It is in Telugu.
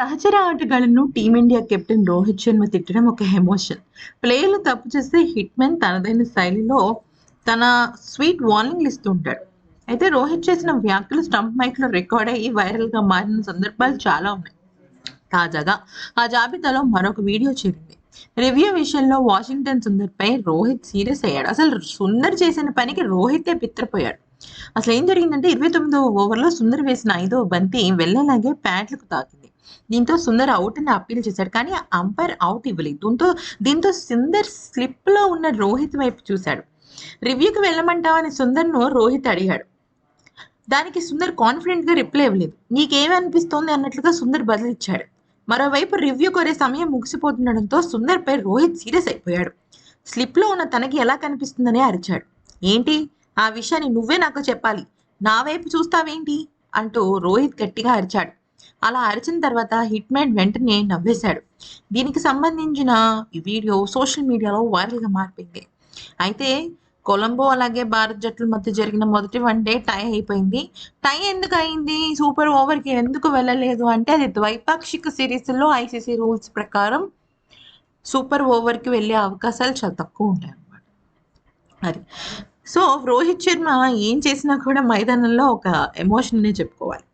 సహచర ఆటగాళ్ళను Team India captain Rohit Sharma తిట్టడం ఒక ఎమోషన్ ప్లేయర్లు తప్పు చేస్తే హిట్ మెన్ తనదైన శైలిలో తన స్వీట్ వార్నింగ్లు ఇస్తుంటాడు అయితే రోహిత్ చేసిన వ్యాఖ్యలు స్టంప్ మైక్లో రికార్డ్ అయ్యి వైరల్గా మారిన సందర్భాలు చాలా ఉన్నాయి. తాజాగా ఆ జాబితాలో మరొక వీడియో చేరింది. రివ్యూ విషయంలో వాషింగ్టన్ సుందర్ పై రోహిత్ సీరియస్ అయ్యాడు. అసలు సుందర్ చేసిన పనికి రోహితే పిత్రపోయాడు అసలు ఏం జరిగిందంటే ఇరవై తొమ్మిదవ ఓవర్లో సుందర్ వేసిన ఐదవ బంతి వెళ్ళేలాగే ప్యాట్లకు తాకింది. దీంతో సుందర్ అవుట్ అని అప్పీల్ చేశాడు. కానీ అంపైర్ అవుట్ ఇవ్వలేదు. దీంతో దీంతో సుందర్ స్లిప్లో ఉన్న రోహిత్ వైపు చూశాడు. రివ్యూకి వెళ్ళమంటావని సుందర్ను రోహిత్ అడిగాడు. దానికి సుందర్ కాన్ఫిడెంట్గా రిప్లై ఇవ్వలేదు. నీకేమనిపిస్తోంది అన్నట్లుగా సుందర్ బదిలిచ్చాడు మరోవైపు రివ్యూ కొరే సమయం ముగిసిపోతుండడంతో సుందర్ పై రోహిత్ సీరియస్ అయిపోయాడు. స్లిప్లో ఉన్న తనకి ఎలా కనిపిస్తుందని అరిచాడు. ఏంటి? ఆ విషయాన్ని నువ్వే నాకు చెప్పాలి. నా వైపు చూస్తావేంటి? అంటూ రోహిత్ గట్టిగా అరిచాడు. అలా అరిచిన తర్వాత హిట్ మ్యాన్ వెంటనే నవ్వేశాడు. దీనికి సంబంధించిన ఈ వీడియో సోషల్ మీడియాలో వైరల్గా మారిపోయింది. అయితే కొలంబో అలాగే భారత్ జట్ల మధ్య జరిగిన మొదటి వన్ డే టై అయిపోయింది. టై ఎందుకు అయింది? సూపర్ ఓవర్కి ఎందుకు వెళ్ళలేదు? అంటే అది ద్వైపాక్షిక సిరీస్లో ఐసీసీ రూల్స్ ప్రకారం సూపర్ ఓవర్కి వెళ్ళే అవకాశాలు చాలా తక్కువ ఉంటాయి అన్నమాట. అది. సో రోహిత్ శర్మ ఏం చేసినా కూడా మైదానంలో ఒక ఎమోషన్నే చెప్పుకోవాలి.